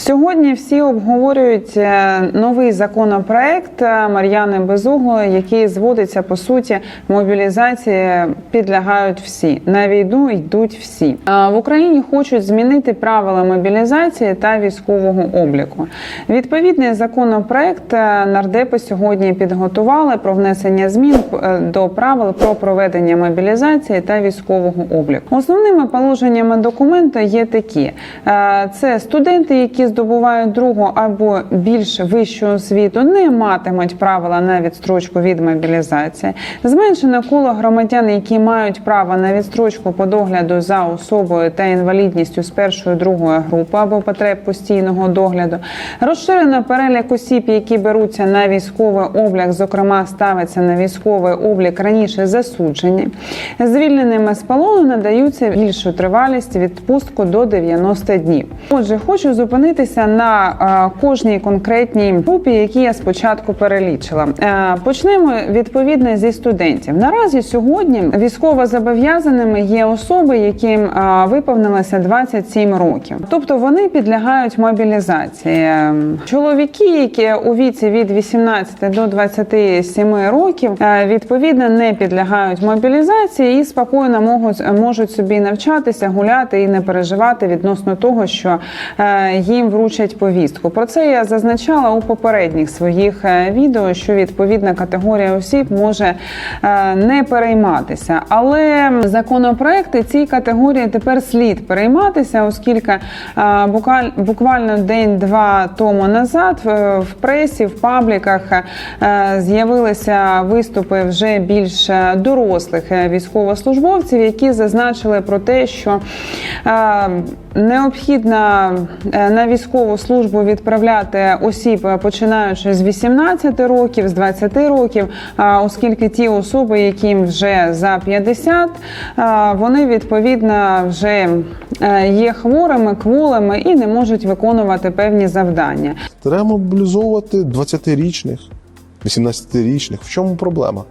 Сьогодні всі обговорюють е, новий законопроект е, Мар'яни Безуглої, який зводиться по суті мобілізації підлягають всі. На війну йдуть всі. А В Україні хочуть змінити правила мобілізації та військового обліку. Відповідний законопроект е, нардепи сьогодні підготували про внесення змін е, до правил про проведення мобілізації та військового обліку. Основними положеннями документа є такі: Е, це студенти, які здобувають другу або більш вищу освіту, не матимуть правила на відстрочку від мобілізації. Зменшено коло громадян, які мають право на відстрочку по догляду за особою та інвалідністю з першої другої групи або потреб постійного догляду. Розширено перелік осіб, які беруться на військовий облік, зокрема ставиться на військовий облік раніше засуджені. Звільненими з полону надаються більшу тривалість відпустку до 90 днів. Отже, хочу зупинитися на е, кожній конкретній групі, які я спочатку перелічила. Е, почнемо відповідно зі студентів. Наразі сьогодні військово зобов'язаними є особи, яким е, виповнилося 27 років, тобто вони підлягають мобілізації. Чоловіки, які у віці від 18 до 27 років, відповідно не підлягають мобілізації і спокійно можуть, можуть собі навчатися, гуляти і не переживати відносно того, що е, їм вручать повістку. Про це я зазначала у попередніх своїх е, відео, що відповідна категорія осіб може е, не перейматися. Але законопроекти цій категорії тепер слід перейматися, оскільки е, буквально день-два тому назад в пресі, в пабліках з'явилися виступи вже більш дорослих військовослужбовців, які зазначили про те, що е, необхідно е, на військову службу відправляти осіб, е, починаючи з 18 років, з 20 років, оскільки ті особи, яким вже за 50, е, вони відповідно вже е, є хворими, кволими і не можуть виконувати певні завдання. Треба мобілізовувати 20-річних, 18-річних. В чому проблема?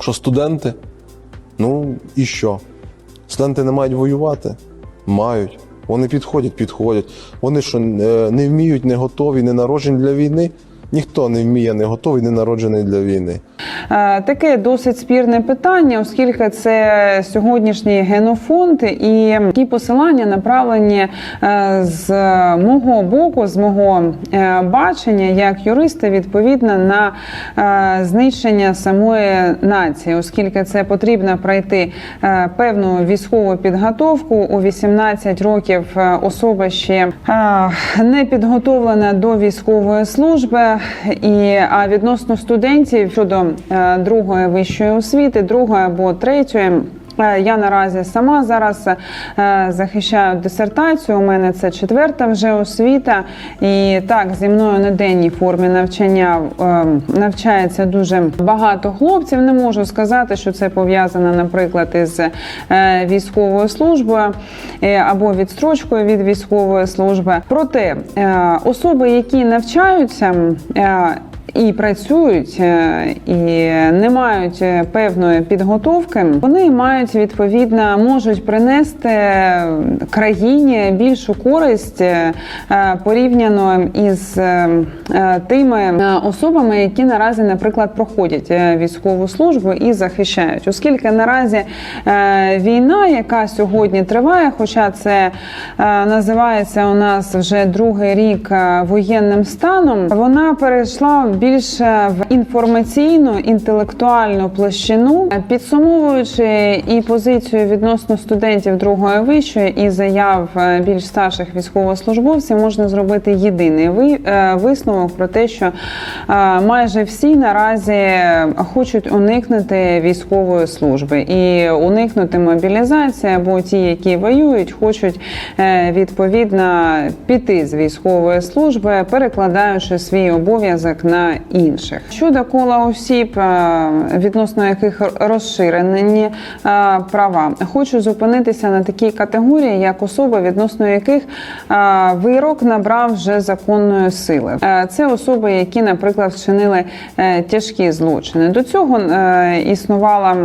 Що студенти? Ну і що? Студенти не мають воювати? Мають. Вони підходять, підходять. Вони що, е, не вміють, не готові, не народжені для війни? Ніхто не вміє, не готовий, не народжений для війни. Е, Таке досить спірне питання, оскільки це сьогоднішній генофонд, і ті посилання направлені е, з мого боку, з мого е, бачення як юриста, відповідно на знищення самої нації, оскільки це потрібно пройти певну військову підготовку у 18 років. Особа ще не підготовлена до військової служби, і а відносно студентів щодо е, другої вищої освіти, другої або третьої. Е, Я наразі сама зараз е, захищаю дисертацію. У мене це четверта вже освіта. І так, зі мною на денній формі навчання е, навчається дуже багато хлопців. Не можу сказати, що це пов'язано, наприклад, із військовою службою або відстрочкою від військової служби. Проте особи, які навчаються. І працюють, е, і не мають е, певної підготовки, вони мають відповідно можуть принести країні більшу користь е, порівняно із тими особами, які наразі, наприклад, проходять військову службу і захищають, оскільки наразі війна, яка сьогодні триває, хоча це називається у нас вже другий рік воєнним станом, вона перейшла більше в інформаційну інтелектуальну площину, Е, підсумовуючи і позицію відносно студентів другої вищої і заяв е, більш старших військовослужбовців, можна зробити єдиний е, висновок про те, що майже всі наразі хочуть уникнути військової служби. І уникнути мобілізації, або ті, які воюють, хочуть відповідно піти з військової служби, перекладаючи свій обов'язок на інших. Щодо кола осіб, е, відносно яких розширені е, права, хочу зупинитися на такій категорії, як особи, відносно яких е, вирок набрав вже законної сили. Це особи, які, наприклад, вчинили тяжкі злочини. До цього існувала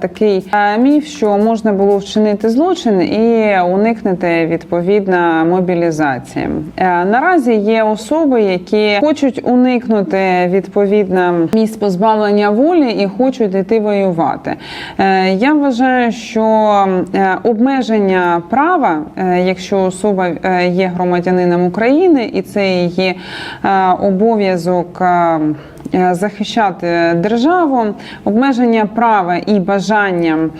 такий е, міф, що можна було вчинити злочин і уникнути відповідно мобілізації. Е, Наразі є особи, які хочуть уникнути відповідно місць позбавлення волі і хочуть йти воювати. Е, Я вважаю, що е, обмеження права, е, якщо особа е, є громадянином України, і це е, обов'язок. Е, Захищати державу, обмеження права і бажання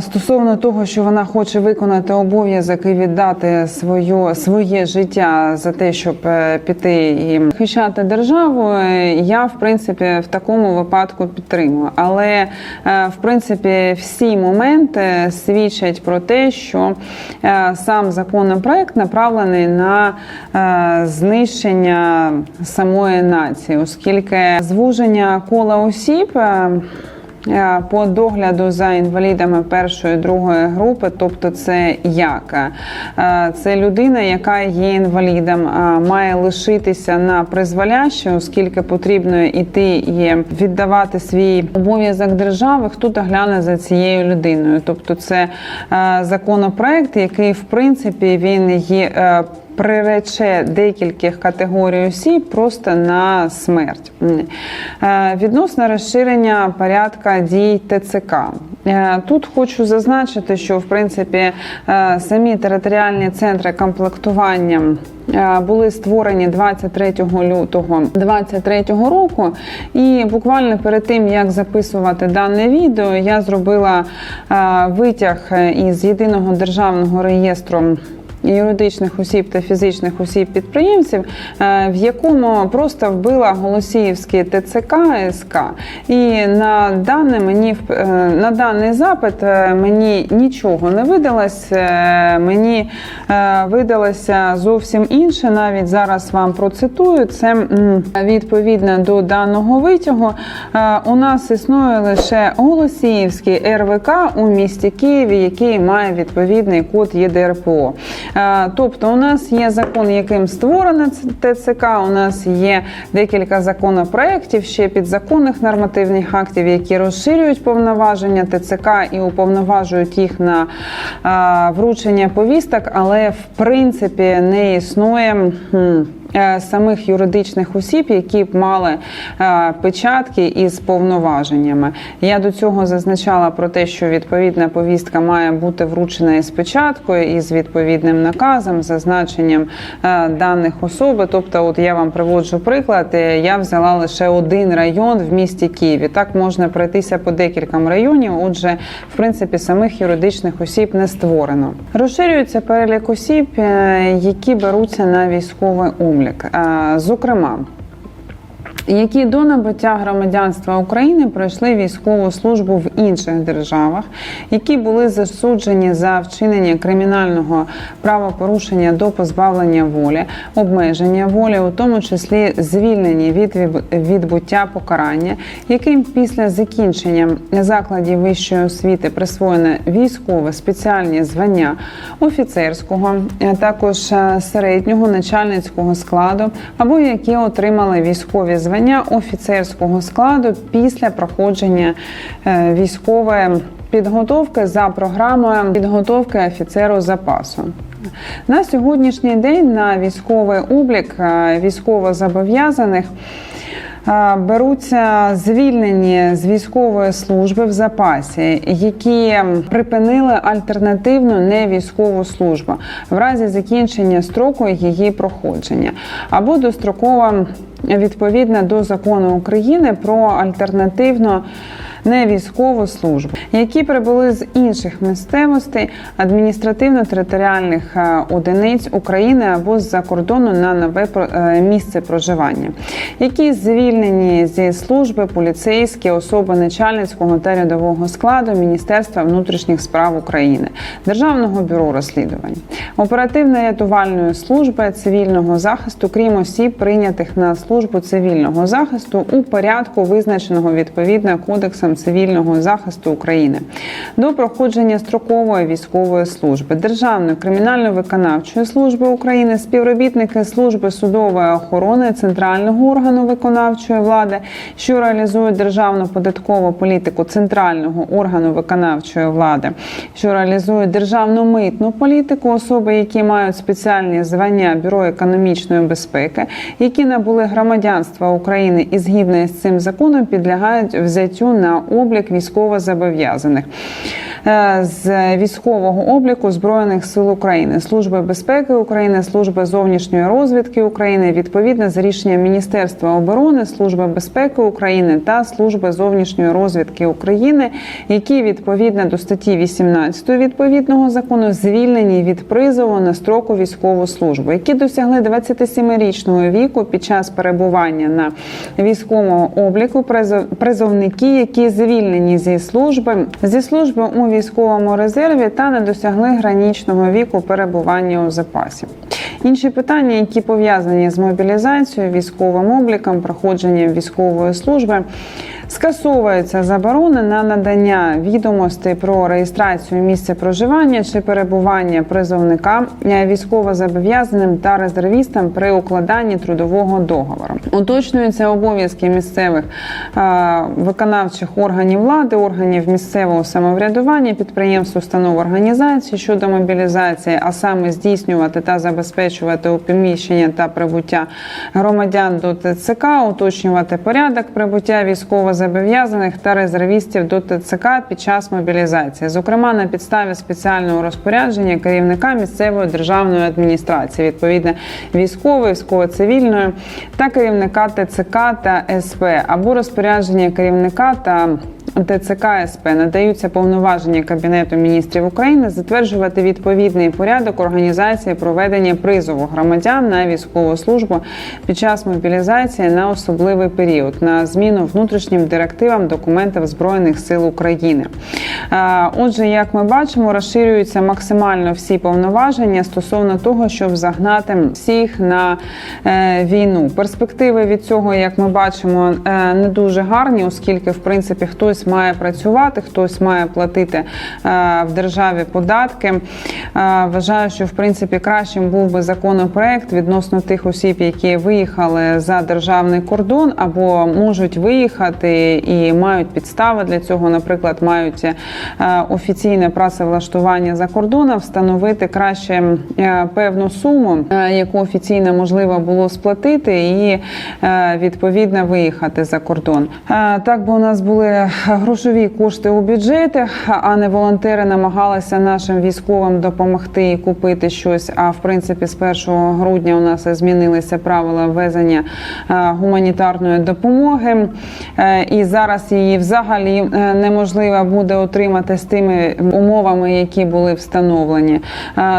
стосовно того, що вона хоче виконати обов'язок і віддати свою, своє життя за те, щоб е, піти і захищати державу, е, я в принципі в такому випадку підтримую. Але е, в принципі всі моменти свідчать про те, що сам законопроект направлений на знищення самої нації, оскільки звуження кола осіб. Е, Е, По догляду за інвалідами першої другої групи, тобто це як Е, це людина, яка є інвалідом, а має лишитися на призволяще, оскільки потрібно іти і віддавати свій обов'язок держави, хто догляне за цією людиною. Тобто, це е, законопроект, який в принципі він є. Прирече декількох категорій осіб просто на смерть Е, відносно розширення порядка дій ТЦК. Е, Тут хочу зазначити, що в принципі е, самі територіальні центри комплектування були створені 23 лютого 2023 року. І буквально перед тим як записувати дане відео, я зробила витяг із єдиного державного реєстру юридичних осіб та фізичних осіб підприємців, е, в якому просто вбила Голосіївський ТЦК СК. І на дане мені е, на даний запит е, мені нічого не видалось. Мені видалося зовсім інше. Навіть зараз вам процитую це відповідно до даного витягу. У нас існує лише Голосіївський РВК у місті Києві, який має відповідний код ЄДРПО. Е, Тобто, у нас є закон, яким створена ТЦК. У нас є декілька законопроєктів, ще підзаконних нормативних актів, які розширюють повноваження ТЦК і уповноважують їх на е, вручення повісток, але в принципі не існує. Е, Самих юридичних осіб, які б мали е, печатки із повноваженнями, я до цього зазначала про те, що відповідна повістка має бути вручена із печаткою і з відповідним наказом, зазначенням е, даних особи. Тобто, от я вам приводжу приклад. Я взяла лише один район в місті Києві. Так можна пройтися по декільком районів. Отже, в принципі, самих юридичних осіб не створено. Розширюється перелік осіб, які беруться на військовий облік. Е, Зокрема, які до набуття громадянства України пройшли військову службу в інших державах, які були засуджені за вчинення кримінального правопорушення до позбавлення волі, обмеження волі, у тому числі звільнені від відбуття покарання, яким після закінчення закладів вищої освіти присвоєне військове спеціальні звання офіцерського, також е, середнього начальницького складу, або які отримали військові звання офіцерського складу після проходження е, військової підготовки за програмою підготовки офіцеру запасу. На сьогоднішній день на військовий облік військово військовозобов'язаних е, беруться звільнені з військової служби в запасі, які припинили альтернативну невійськову службу в разі закінчення строку її проходження. Або дострокова відповідно до закону України про альтернативну невійськову службу, які прибули з інших місцевостей адміністративно-територіальних е, одиниць України або з-за кордону на нове е, місце проживання, які звільнені зі служби поліцейські особи начальницького та рядового складу Міністерства внутрішніх справ України, Державного бюро розслідувань, оперативно-рятувальної служби цивільного захисту, крім осіб, прийнятих на службу цивільного захисту у порядку, визначеного відповідно кодексом обов'язком цивільного захисту України до проходження строкової військової служби. Державної кримінально-виконавчої служби України, співробітники служби судової охорони центрального органу виконавчої влади, що реалізують державну податкову політику центрального органу виконавчої влади, що реалізують державну митну політику, особи, які мають спеціальні звання Бюро економічної безпеки, які набули громадянства України і згідно з цим законом підлягають взяттю на облік військовозобов'язаних. Е, з військового обліку збройних сил України, служби безпеки України, служби зовнішньої розвідки України, відповідно за рішенням Міністерства оборони, служби безпеки України та служби зовнішньої розвідки України, які відповідно до статті 18 відповідного закону звільнені від призову на строку військову службу, які досягли 27-річного віку під час перебування на військовому обліку, призов- призовники, які звільнені зі служби зі служби у військовому резерві та не досягли гранічного віку перебування у запасі. Інші питання, які пов'язані з мобілізацією, військовим обліком, проходженням військової служби, скасовується заборона на надання відомостей про реєстрацію місця проживання чи перебування призовника е, військовозобов'язаним та резервістам при укладанні трудового договору. Уточнюються обов'язки місцевих виконавчих органів влади, органів місцевого самоврядування, підприємств, установ організацій щодо мобілізації, а саме здійснювати та забезпечувати опіміщення та прибуття громадян до ТЦК, уточнювати порядок прибуття військовозобов'язаних та резервістів до ТЦК під час мобілізації, зокрема на підставі спеціального розпорядження керівника місцевої державної адміністрації, відповідно військової, військово-цивільної та керівника ТЦК та СП або розпорядження керівника та ТЦК СП надаються повноваження Кабінету міністрів України затверджувати відповідний порядок організації проведення призову громадян на військову службу під час мобілізації на особливий період на зміну внутрішнім директивам документів збройних сил України. Отже, як ми бачимо, розширюються максимально всі повноваження стосовно того, щоб загнати всіх на е, війну. Перспективи від цього, як ми бачимо, е, не дуже гарні, оскільки в принципі хтось має працювати, хтось має платити е, в державі податки. Е, Вважаю, що в принципі кращим був би законопроект відносно тих осіб, які виїхали за державний кордон або можуть виїхати і мають підстави для цього, наприклад, мають е, офіційне працевлаштування за кордоном, встановити краще певну суму, яку офіційно можливо було сплатити, і відповідно виїхати за кордон. Так би у нас були грошові кошти у бюджеті, а не волонтери намагалися нашим військовим допомогти і купити щось. А в принципі, з 1 грудня у нас змінилися правила ввезення е, гуманітарної допомоги, Е, і зараз її взагалі е, неможливо буде отримати з тими умовами, які були встановлені.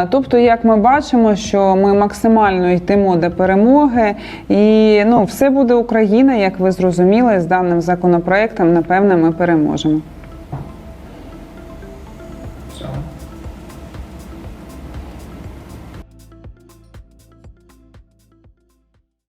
Тобто, як ми бачимо, що ми максимально йдемо до перемоги, і ну все буде Україна, як ви зрозуміли, з даним законопроектом, напевно, ми переможемо.